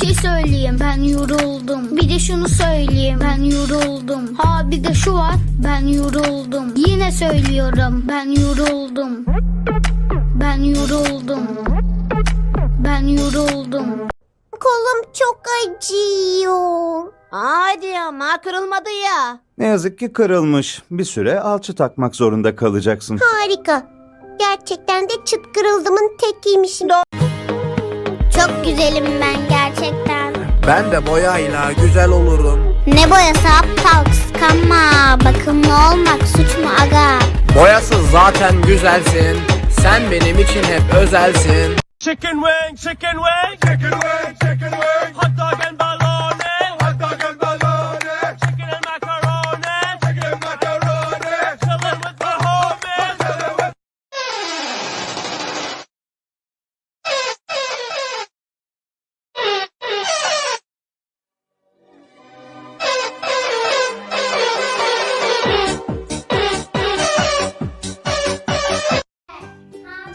Şey söyleyeyim ben yoruldum. Bir de şunu söyleyeyim ben yoruldum. Ha bir de şu var ben yoruldum. Yine söylüyorum ben yoruldum. Ben yoruldum. Ben yoruldum. Kolum çok acıyor. Hadi ama kırılmadı ya. Ne yazık ki kırılmış. Bir süre alçı takmak zorunda kalacaksın. Harika. Gerçekten de çıt kırıldımın tekiymişim. Çok güzelim ben gerçekten. Ben de boyayla güzel olurum. Ne boyası aptal kıskanma. Bakımlı olmak suç mu aga? Boyasız zaten güzelsin. Sen benim için hep özelsin. Chicken wing, chicken wing, chicken wing, chicken wing, hot dog and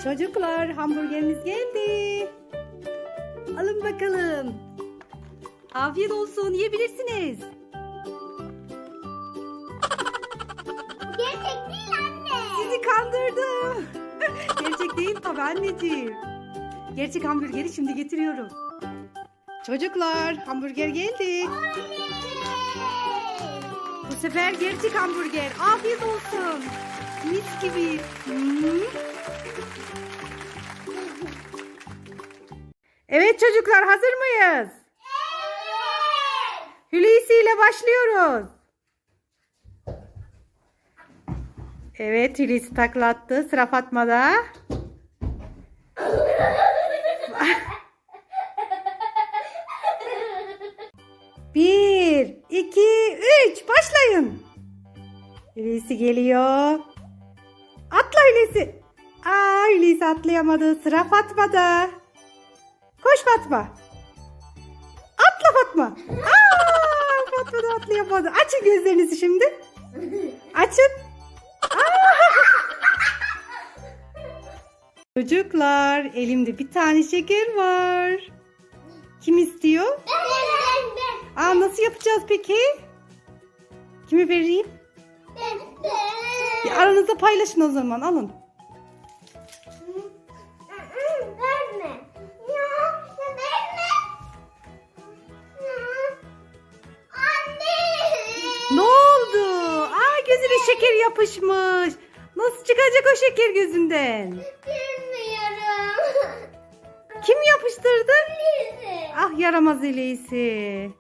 Çocuklar hamburgeriniz geldi. Alın bakalım. Afiyet olsun yiyebilirsiniz. Gerçek değil anne. Sizi kandırdım. Gerçek değil tabii anneciğim. Gerçek hamburgeri şimdi getiriyorum. Çocuklar hamburger geldi. Bu sefer gerçek hamburger. Afiyet olsun. Mis gibi. Hmm. Evet çocuklar hazır mıyız? Hulusi ile başlıyoruz. Evet Hulusi taklattı. Sıra Fatma'da. Bir, iki, üç. Başlayın. Hulusi geliyor. Atla Hulusi. Aa Hulusi atlayamadı. Sıra Fatma'da. Koş Fatma. Atla Fatma. Aa, Fatma da atlayamadı. Açın gözlerinizi şimdi. Açın. Çocuklar elimde bir tane şeker var. Kim istiyor? Ben ben Aa nasıl yapacağız peki? Kimi vereyim? Ya, aranızda paylaşın o zaman alın. Verme. Ya verme. Anne. Ne oldu? Aa gözüne şeker yapışmış. Nasıl çıkacak o şeker gözünden? Bilmiyorum. Kim yapıştırdı? Bizi. Ah yaramaz Eleysi.